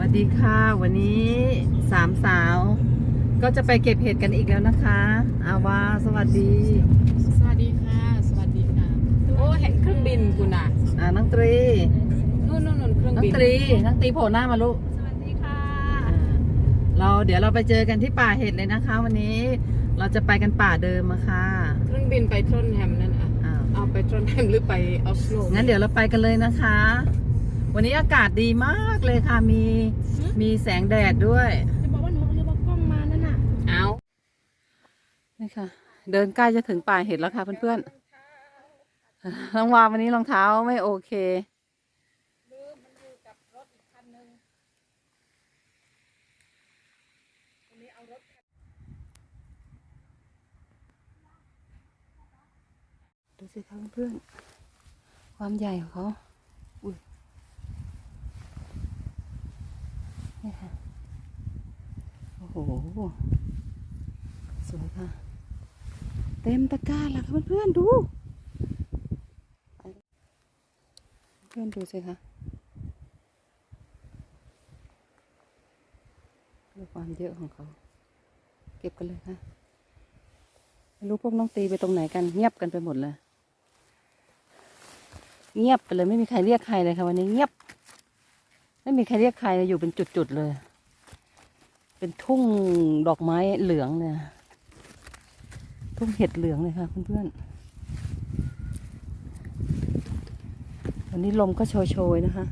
วัสดีค่ะ วันนี้สามสาว ก็จะไปเก็บเห็ดกันอีกแล้วนะคะอาวาสวัสดี สวัสดีค่ะ สวัสดีค่ะ โอ้เห็นเครื่องบินคุณอะอ่าน้องตรีนู่นนู่นนู่นเครื่องน้องบินตรีน้องตรีโผล่หน้ามาลูกสวัสดีค่ะอ่าเราเดี๋ยวเราไปเจอกันที่ป่าเห็ดเลยนะคะ วันนี้เราจะไปกันป่าเดิมอะค่ะเครื่องบินไปทรอนแฮมนั่นอะอ้าวเอาไปทรอนแฮมหรือไปออสโลงั้นเดี๋ยวเราไปกันเลยนะคะ วันนี้อากาศดีมากเลยค่ะ มีมีแสงแดดด้วย จะบอกว่าหนูเรียกว่ากล้องมานั่นน่ะ เอานี่ค่ะ เดินใกล้จะถึงป่าเห็ดแล้วค่ะเพื่อนๆน้องวาวันนี้รองเท้าไม่โอเคดูสิคะเพื่อนๆความใหญ่ของเขาอุ้ย นี่ค่ะ โอ้โห สวยค่ะ เต็มตะกร้าแล้วค่ะเพื่อนๆดู เพื่อนดูสิคะดูความเยอะของเขา เก็บกันเลยค่ะ ไม่รู้พวกน้องตีไปตรงไหนกัน เงียบกันไปหมดเลย เงียบไปเลยไม่มีใครเรียกใครเลยค่ะวันนี้เงียบ ไม่มีใครเรียกใครเลยอยู่เป็นจุดๆเลย เป็นทุ่งดอกไม้เหลืองเลยทุ่งเห็ดเหลืองเลยค่ะเพื่อนๆวันนี้ลมก็โชยๆนะคะ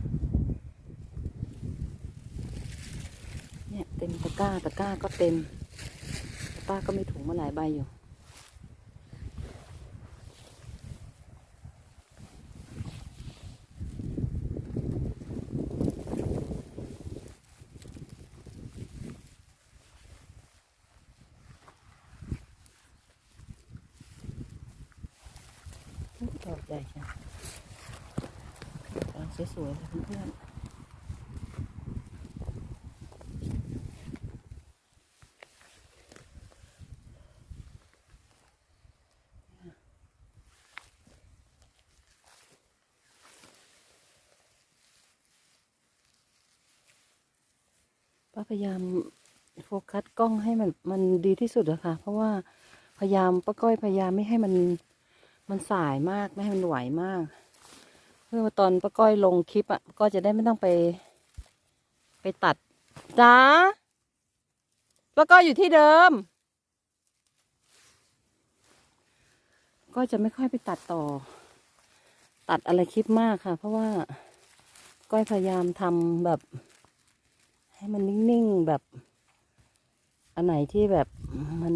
เนี่ยเต็มตะกร้าตะกร้าก็เต็มป้าก็มีถุงมาหลายใบอยู่ ดอกใหญ่จังดอกสวยๆเลยเพื่อนๆ ป้าพยายามโฟกัสกล้องให้มันมันดีที่สุดอะค่ะ เพราะว่าพยายามป้าก้อยพยายามไม่ให้มันมันสายมากไม่ให้มันไหวมาก เพื่อว่าตอนป้าก้อยลงคลิปอะก็จะได้ไม่ต้องไป ไปตัดจ้าป้าก้อยอยู่ที่เดิม ก็จะไม่ค่อยไปตัดต่อ ตัดอะไรคลิปมากค่ะ เพราะว่าก้อยพยายามทำแบบ ให้มันนิ่งๆแบบ อันไหนที่แบบมัน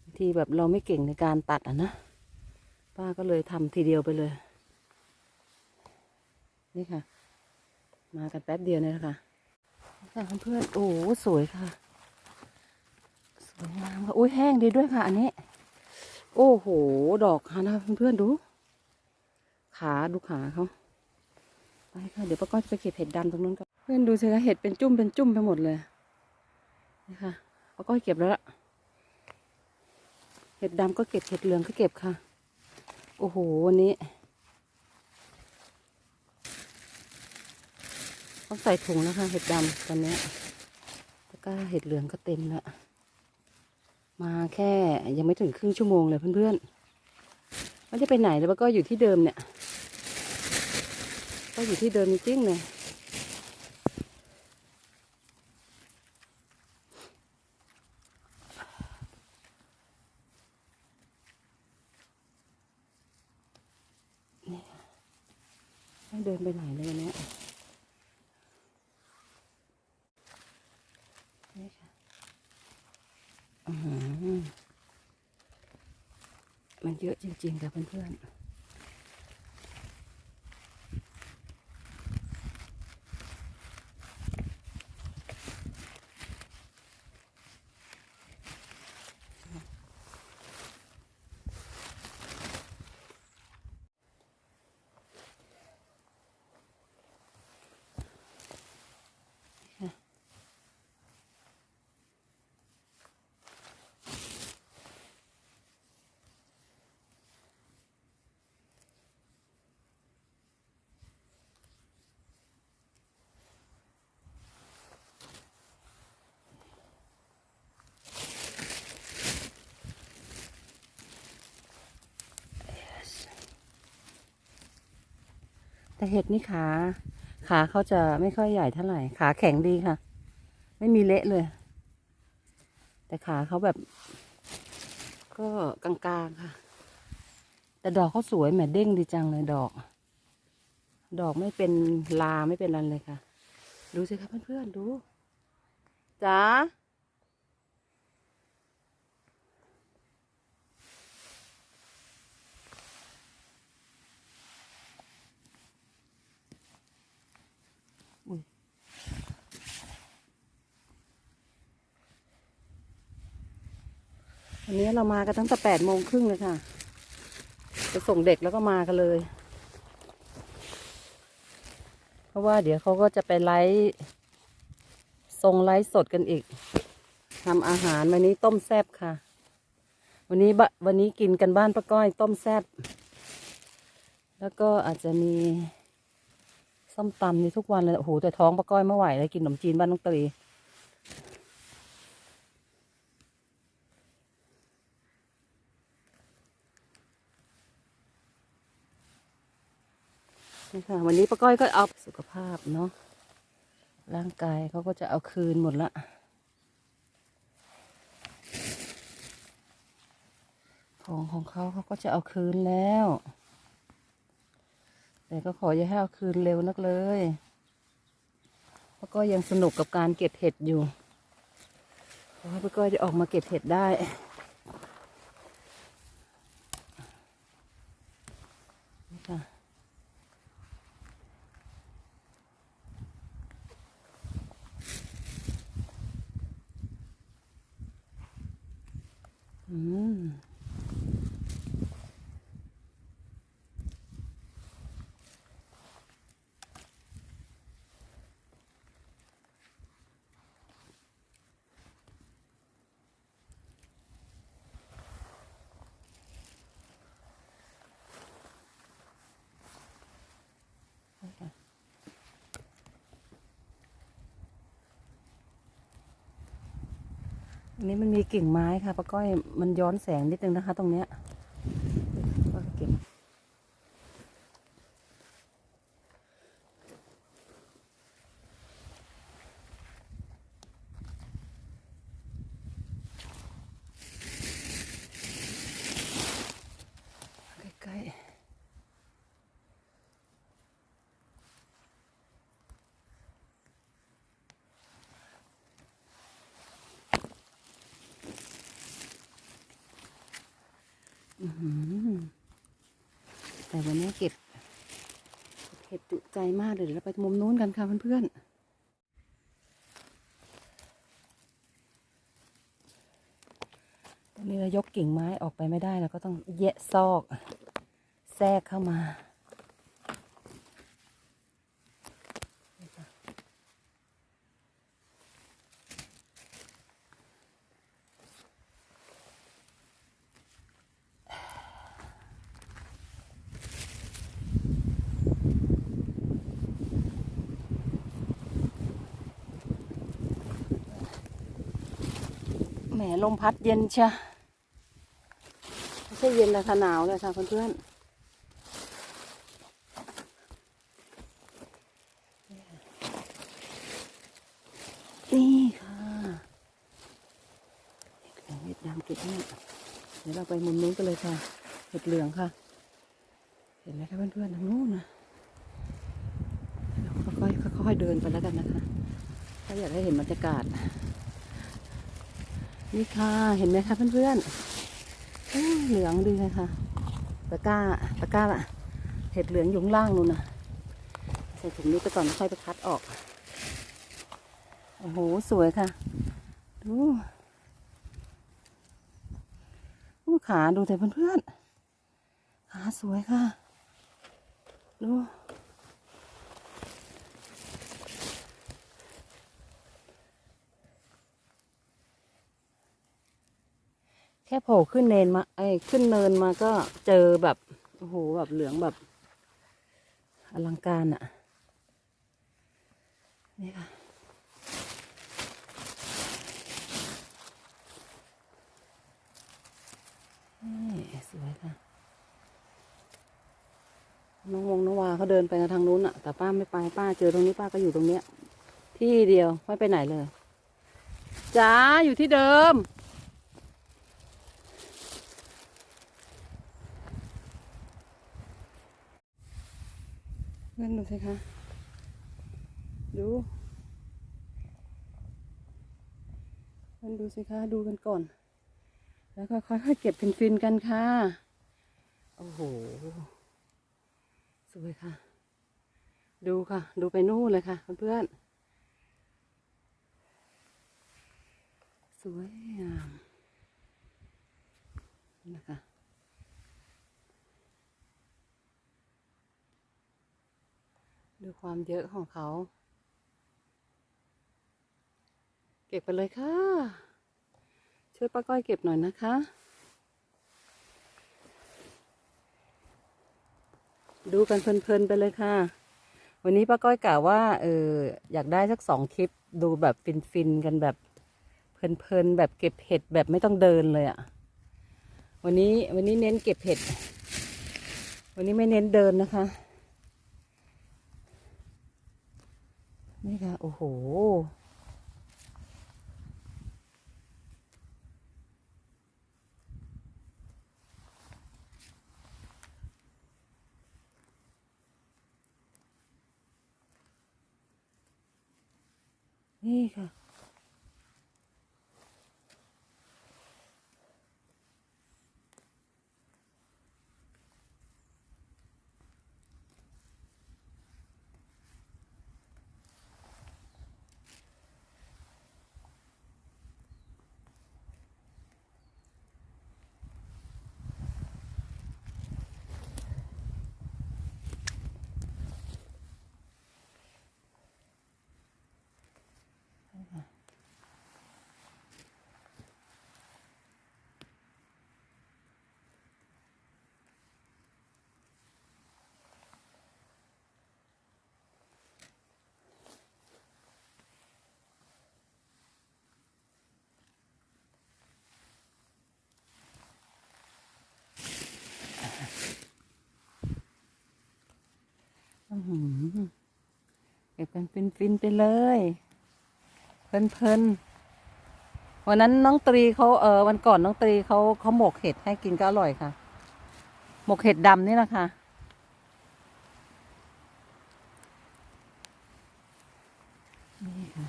บางทีแบบเราไม่เก่งในการตัดอะนะ ป้าก็เลยทำทีเดียวไปเลย นี่ค่ะ มากันแป๊บเดียวเนี่ยนะคะค่ะเพื่อนๆโอ้โหสวยค่ะ สวยงามค่ะอุ้ยแห้งดีด้วยค่ะ อันนี้ โอ้โห ดอกค่ะนะเพื่อนๆดู ขาดูขาเขาไปค่ะ เดี๋ยวป้าก้อยจะไปเก็บเห็ดดำตรงนู้นก่อน เพื่อนดูสิคะเห็ดเป็นจุ่มเป็นจุ่มไปหมดเลยนี่ค่ะป้าก้อยเก็บแล้วละเห็ดดำก็เก็บเห็ดเหลืองก็เก็บค่ะ โอ้โหวันนี้ต้องใส่ถุงนะคะ เห็ดดำตอนนี้แล้วก็เห็ดเหลืองก็เต็มละมาแค่ยังไม่ถึงครึ่งชั่วโมงเลยเพื่อนๆไม่ได้ไปไหนเลยว่าก็อยู่ที่เดิมเนี่ย ก็อยู่ที่เดิมจริงเลยไม่เดินไปไหนเลยวันเนี้ย นี่ค่ะมันเยอะจริงๆค่ะเพื่อนๆ แต่เห็ดนี่ขาขาเขาจะไม่ค่อยใหญ่เท่าไหร่ ขาแข็งดีค่ะ ไม่มีเละเลย แต่ขาเขาแบบ ก็กลางๆค่ะ แต่ดอกเขาสวยแหมเด้งดีจังเลยดอก ดอกไม่เป็นลาไม่เป็นรันเลยค่ะ ดูสิคะเพื่อนๆดูจ๋า วันนี้เรามากันตั้งแต่แปดโมงครึ่งเลยค่ะไปส่งเด็กแล้วก็มากันเลย เพราะว่าเดี๋ยวเขาก็จะไปไลฟ์ทรงไลฟ์สดกันอีกทำอาหารวันนี้ต้มแซบค่ะ วันนี้บะวันนี้กินกันบ้านป้าก้อยต้มแซบแล้วก็อาจจะมีส้มตำนี่ทุกวันเลยโอ้โหแต่ท้องป้าก้อยไม่ไหวเลยกินขนมจีนบ้านน้องตรี นี่ค่ะ วันนี้ป้าก้อยก็เอาสุขภาพเนาะร่างกายเขาก็จะเอาคืนหมดละของของเขาเขาก็จะเอาคืนแล้ว แต่ก็ขออย่าให้เอาคืนเร็วนักเลยเพราะก็ยังสนุกกับการเก็บเห็ดอยู่ขอให้พี่ก้อยได้ออกมาเก็บเห็ดได้ อันนี้มันมีกิ่งไม้ค่ะป้าก้อยมันย้อนแสงนิดนึงนะคะ ตรงเนี้ยก็เก็บใกล้ๆอื้อหือ แต่วันนี้เก็บเห็ดจุใจมากเลยเดี๋ยวเราไปมุมนู้นกันค่ะเพื่อนๆตอนนี้เรายกกิ่งไม้ออกไปไม่ได้เราก็ต้องแยะซอก แทรกเข้ามา มลมพัดเย็นเชียไม่ใช่เย็นเลยค่ะหนาวเลยค่ะเพื่อนๆนี่ค่ะเห็ดเหลืองเห็ดดำเก็บเนี่ยเดี๋ยวเราไปมุมนู้นกันเลยค่ะเห็ดเหลืองค่ะ เห็นไหมคะเพื่อนๆทางนู้นนะเราค่อยๆค่อยๆเดินไปแล้วกันนะคะ ถ้าอยากให้เห็นบรรยากาศ นี่ค่ะ เห็นไหมคะเพื่อนๆเหลืองดีเลยค่ะ ตะก้า ตะก้าละเห็ดเหลืองอยู่ข้างล่างนู่นนะใส่ถุงนี้ไปก่อนค่อยไปคัดออก โอ้โห สวยค่ะ ดูอู้ขาดูแต่เพื่อนๆขาสวยค่ะ ดู แค่โผล่ขึ้นเนินมาไอ้ขึ้นเนินมาก็เจอแบบโอ้โหแบบเหลืองแบบอลังการอะนี่ค่ะนี่สวยค่ะน้องวงน้องวาเขาเดินไปทางนู้นอะแต่ป้าไม่ไปป้าเจอตรงนี้ป้าก็อยู่ตรงเนี้ย ที่เดียวไม่ไปไหนเลยจ้าอยู่ที่เดิม เล่นดูสิคะ ดูเล่นดูสิคะ ดูกันก่อน แล้วก็ค่อยๆเก็บฟินๆกันค่ะ โอ้โห สวยค่ะ ดูค่ะ ดูไปนู่นเลยค่ะ เพื่อนๆ สวยงามนะคะ ดูความเยอะของเขา เก็บไปเลยค่ะ ช่วยป้าก้อยเก็บหน่อยนะคะ ดูกันเพลินๆไปเลยค่ะ วันนี้ป้าก้อยกล่าวว่าเอออยากได้สักสองคลิป ดูแบบฟินๆกันแบบเพลินๆแบบเก็บเห็ดแบบไม่ต้องเดินเลยอะ่ะ วันนี้วันนี้เน้นเก็บเห็ด วันนี้ไม่เน้นเดินนะคะ นี่ค่ะ โอ้โห นี่ค่ะ อื้อหือเกันฟินๆไปเลย เพลินๆวันนั้นน้องตรีเขาเออวันก่อนน้องตรีเขาเขาหมกเห็ดให้กินก็อร่อยค่ะ หมกเห็ดดำนี่นะคะนี่ค่ะ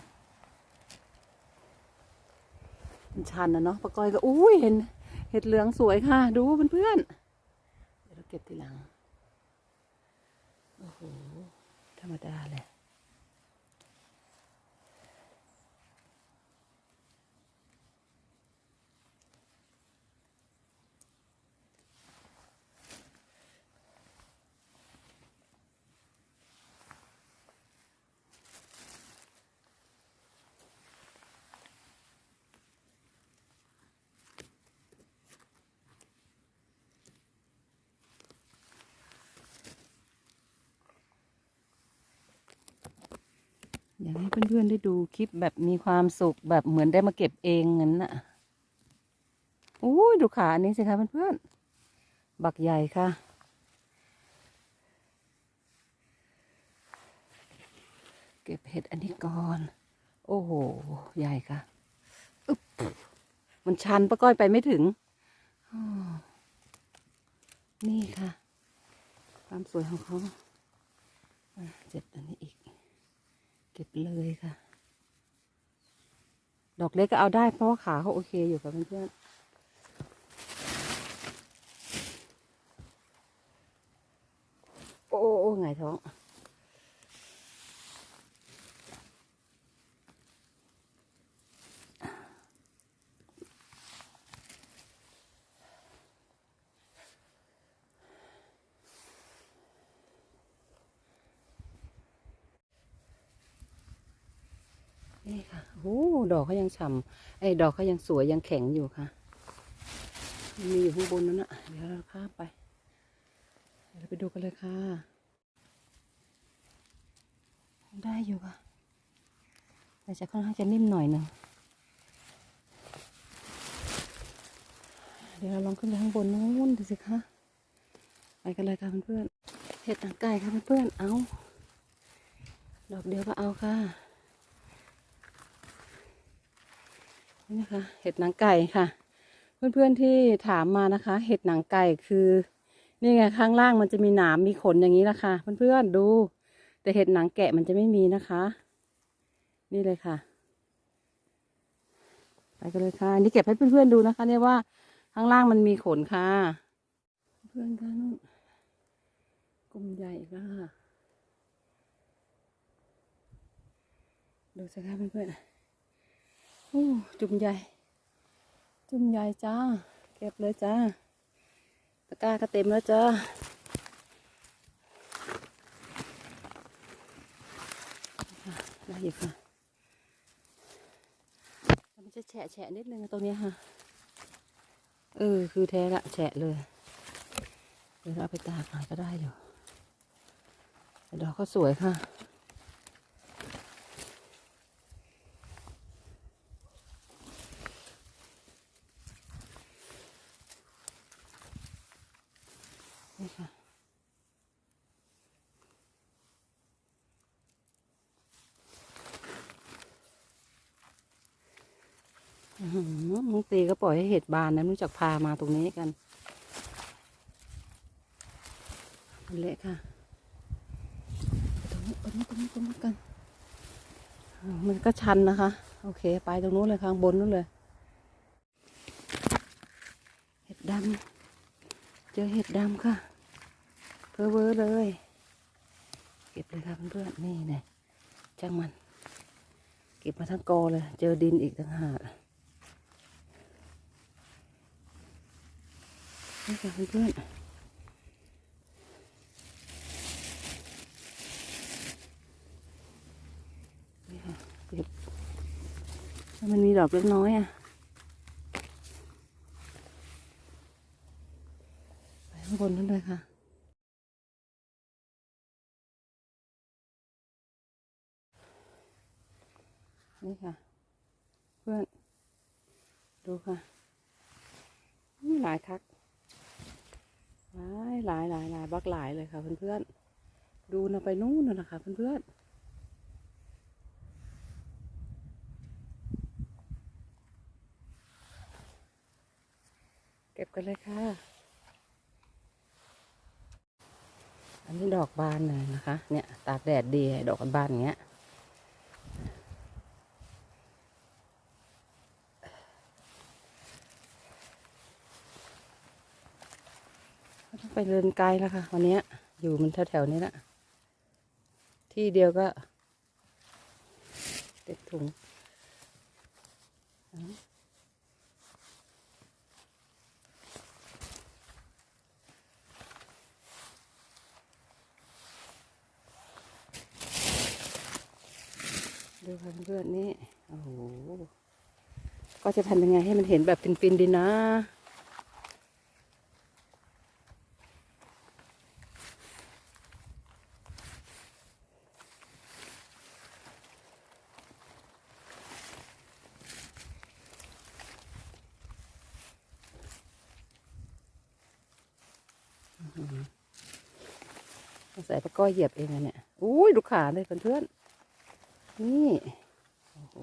มันชันนะเนาะปะก้อยก็อุ้ยเห็น เห็ดเหลืองสวยค่ะ ดูเพื่อนๆเดี๋ยวเราเก็บทีหลังโอ้โหธรรมดาเลย อยากให้เพื่อนๆได้ดูคลิปแบบมีความสุขแบบเหมือนได้มาเก็บเองงั้นน่ะอุ้ยดูขาอันนี้สิคะเพื่อนๆ บักใหญ่ค่ะ เก็บเห็ดอันนี้ก่อน โอ้โห ใหญ่ค่ะอึ๊บมันชันป้าก้อยไปไม่ถึง นี่ค่ะ ความสวยของเขาเจ็ดอันนี้อีก เก็บเลยค่ะ ดอกเล็กก็เอาได้เพราะว่าขาเขาโอเคอยู่กับเพื่อนโอ้โอ้ไงท้อง นี่ค่ะ โอ้ ดอกเขายังฉ่ำไอ้ดอกเขายังสวยยังแข็งอยู่ค่ะมีอยู่ข้างบนนั้นนะเดี๋ยวเราข้ามไปเดี๋ยวเราไปดูกันเลยค่ะ ได้อยู่ค่ะแต่จะค่อนข้างจะนิ่มหน่อยหนึ่งเดี๋ยวเราลองขึ้นไปข้างบนนู้นดูสิคะไปกันเลยค่ะเพื่อนๆเห็ดหนังไก่ค่ะเพื่อนๆเอาดอกเดียวก็เอาค่ะ นี่นะคะ เห็ดหนังไก่ค่ะ เพื่อนๆที่ถามมานะคะ เห็ดหนังไก่คือ นี่ไงข้างล่างมันจะมีหนามมีขนอย่างนี้นะคะเพื่อนๆดู แต่เห็ดหนังแกะมันจะไม่มีนะคะ นี่เลยค่ะ ไปกันเลยค่ะนี่เก็บให้เพื่อนๆดูนะคะ เนี่ยว่าข้างล่างมันมีขนค่ะ เพื่อนๆค่ะนู่นกลุ่มใหญ่กแล้วค่ะดูสิคะเพื่อนๆ จุ่มใหญ่ จุ่มใหญ่จ้า เก็บเลยจ้า ตะกร้าก็เต็มแล้วจ้า ได้อยู่ค่ะมันจะแฉะแฉะนิดนึงตรงนี้ค่ะ เออ คือแท้ละแฉะเลยเดี๋ยวเราเอาไปตากหน่อยก็ได้อยู่ดอกก็สวยค่ะ นี่ค่ะมึงตีก็ปล่อยให้เห็ดบานนะรู้จักพามาตรงนี้กันมันเละค่ะตรงนี้ตรงนี้ตรงนี้ตรงนี้กัน มันก็ชันนะคะ โอเค ไปตรงนู้นเลยข้างบนนู้นเลย เห็ดดำเจอเห็ดดำค่ะ เพอเวอร์เลย เก็บเลยค่ะเพื่อนๆนี่เนี่ยช่างมัน เก็บมาทั้งกอเลย เจอดินอีกต่างหากนี่ค่ะเพื่อนๆนี่ค่ะเก็บมันมีดอกเล็กน้อยอะ ไปข้างบนนั่นเลยค่ะ นี่ค่ะ เพื่อน ดู ค่ะนี่หลายคัก หลายหลายหลายหลายบักหลายเลยค่ะเพื่อนๆ ดูนะไปนู่นนะนะคะเพื่อนๆเก็บกันเลยค่ะ อันนี้ดอกบานเลยนะคะ เนี่ย ตากแดดดี ดอกบานเงี้ย ไปเดินไกลแล้วค่ะวันนี้อยู่มันแถวๆนี้แหละที่เดียวก็เต็มถุงดูค่ะเพื่อนนี่โอ้โหก็จะทำยังไงให้มันเห็นแบบฟินๆดีนะ ใส่ปะก้อยเหยียบเองอะเนี่ย อุ้ยดูขาเลยเพื่อนๆนี่ โอ้โห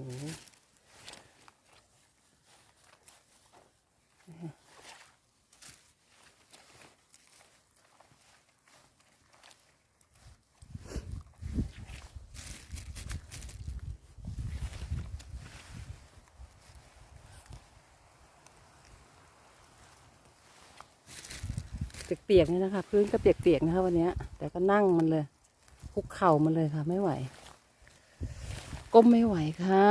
ปียกๆนี่นะคะ พื้นก็เปียกๆนะคะวันนี้แต่ก็นั่งมันเลยคุกเข่ามันเลยค่ะ ไม่ไหวก้มไม่ไหวค่ะ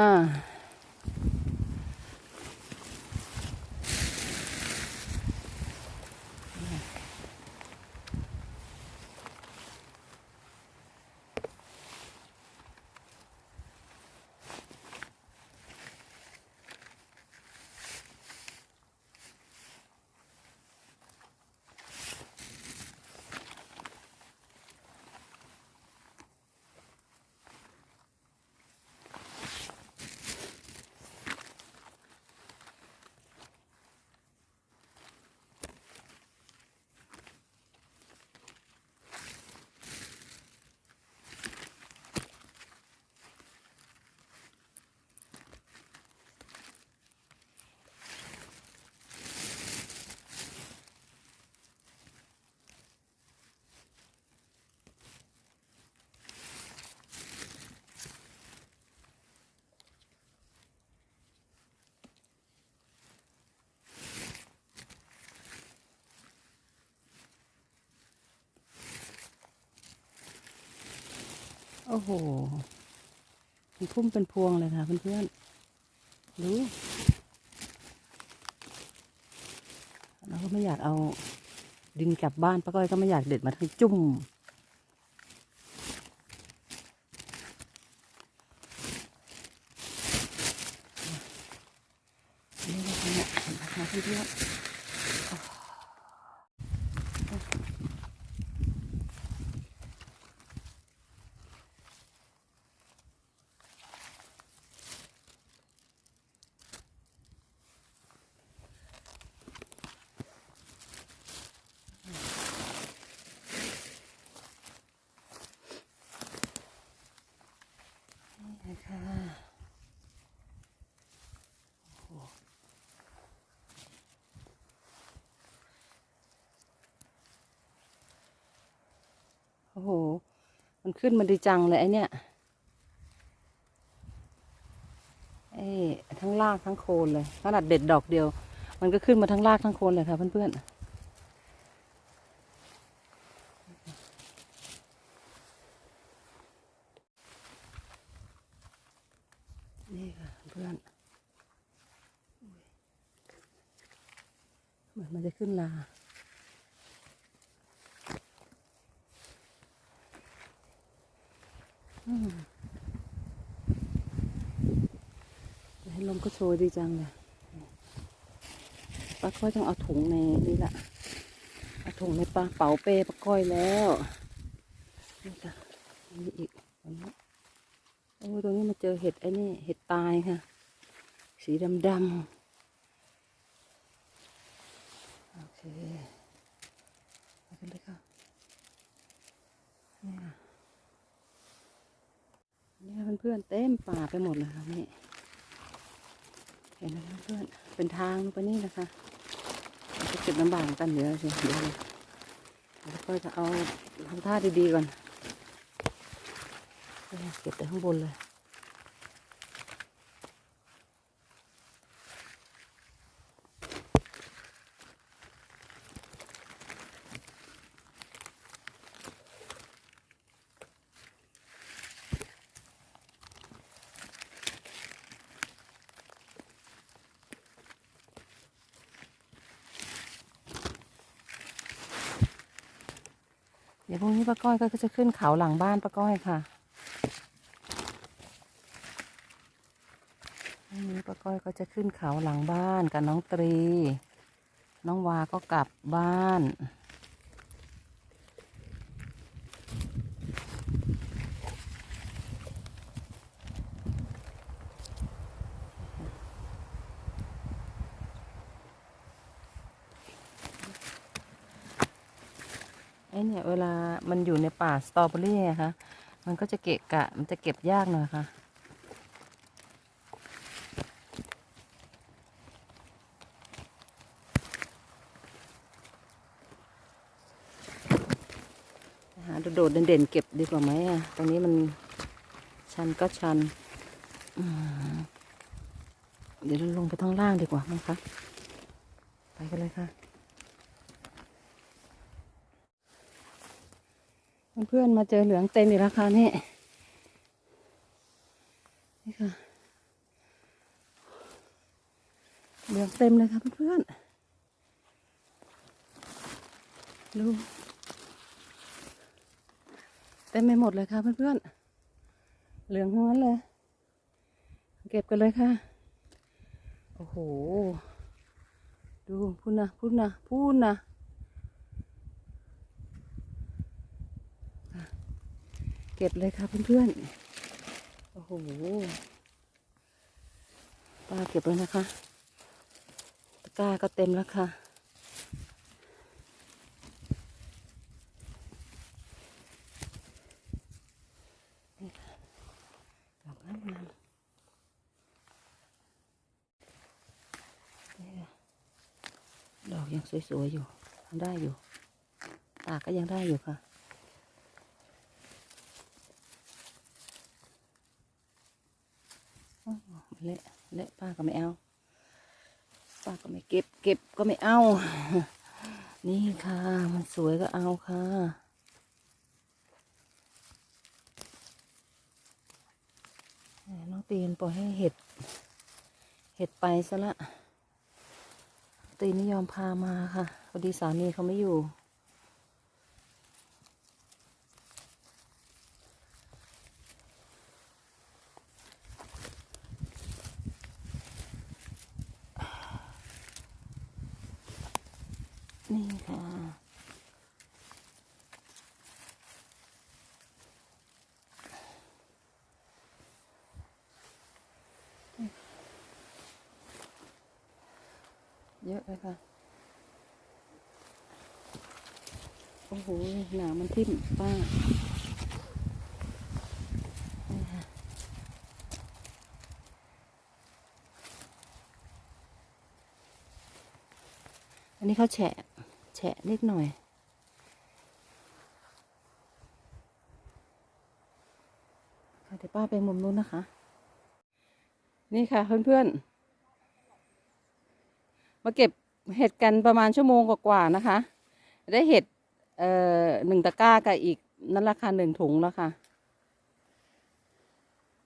โอ้โหเป็นพุ่มเป็นพวงเลยค่ะเพื่อนๆดูเราก็ไม่อยากเอาดินกลับบ้านป้าก้อยก็ไม่อยากเด็ดมาทั้งจุ่ม นี่นะคะเนี่ยเห็นไหมคะเพื่อนๆ นะคะโอ้โห มันขึ้นมาดีจังเลยไอเนี่ยไอ้ทั้งรากทั้งโคนเลย ขนาดเด็ดดอกเดียว มันก็ขึ้นมาทั้งรากทั้งโคนเลยค่ะเพื่อนๆ นี่ค่ะเพื่อนเหมือนมันจะขึ้นลา อืม ให้ลมก็โชยดีจังเลยป้าก้อยต้องเอาถุงในนี่แหละเอาถุงในปลาเป๋าเป้ป้าก้อยแล้วนี่ค่ะมีอีกตรงนี้โอ้ตรงนี้มาเจอเห็ดไอ้นี่เห็ดตายค่ะ สีดำดำโอเคไปกันเลยค่ะนี่ค่ะนี่ค่ะเพื่อนๆเต็มป่าไปหมดเลยค่ะนี่ เห็นไหมคะเพื่อนเป็นทางไปนี่นะคะจะเก็บน้ำบากกันเดี๋ยวสิเดี๋ยวแล้วก็จะเอาทำท่าดีๆก่อนเก็บแต่ข้างบนเลย ดี๋ยวพรุ่งนี้ป้าก้อยก็จะขึ้นเขาหลังบ้านป้าก้อยค่ะพรุ่งนี้ป้าก้อยก็จะขึ้นเขาหลังบ้านกับน้องตรี น้องวาก็กลับบ้าน ไอ้เนี่ยเวลามันอยู่ใน ป่าสตรอเบอรี่ไงคะ มันก็จะเกะกะ มันจะเก็บยากหน่อยค่ะ หาโดดเด่นๆเก็บดีกว่าไหมอะ ตรงนี้มันชันก็ชัน เดี๋ยวเราลงไปข้างล่างดีกว่ามั้งคะ ไปกันเลยค่ะ เพื่อนมาเจอเหลืองเต็มอีกแล้วค่ะนี่นี่ค่ะเหลืองเต็มเลยค่ะเพื่อนๆดูเต็มไปหมดเลยค่ะเพื่อนๆเหลืองทั้งนั้นเลย เก็บกันเลยค่ะ โอ้โห ดูพูดนะพูดนะพูดนะ เก็บเลยค่ะเพื่อนๆ โอ้โหป้าเก็บเลยนะคะ ตะกร้าก็เต็มแล้วค่ะ นี่ค่ะดอกน้ำมันนี่ค่ะดอกยังสวยๆอยู่ยังได้อยู่ ตากก็ยังได้อยู่ค่ะ อ้าว เละเละป้าก็ไม่เอา ป้าก็ไม่เก็บ เก็บก็ไม่เอา นี่ค่ะ มันสวยก็เอาค่ะน้องตีนปล่อยให้เห็ด เห็ดไปซะละตีนไม่ยอมพามาค่ะพอดีสามีเขาไม่อยู่ นี่ค่ะ เยอะเลยค่ะ โอ้โห หนาวมัน ทิ่มป้าอันนี้เขาแฉะ แฉะนิดหน่อย ค่ะเดี๋ยวป้าไปมุมนู้นนะคะ นี่ค่ะเพื่อนๆ มาเก็บเห็ดกันประมาณชั่วโมงกว่าๆนะคะ ได้เห็ด เอ่อหนึ่งตะกร้ากับอีกนั่นราคาหนึ่งถุงแล้วค่ะ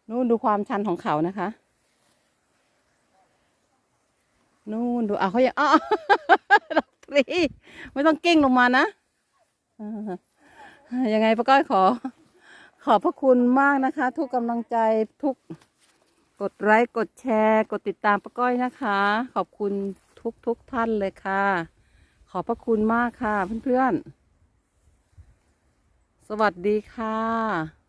นู่นดูความชันของเขานะคะนู่นดูอะเขายังอ้อดอกทรีไม่ต้องกิ้งลงมานะยังไงป้าก้อยขอ ขอบพระคุณมากนะคะ ทุกกำลังใจทุกกดไลค์กดแชร์ กดติดตามป้าก้อยนะคะ ขอบคุณทุกทุกท่านเลยค่ะ ขอบพระคุณมากค่ะเพื่อนๆ สวัสดีค่ะ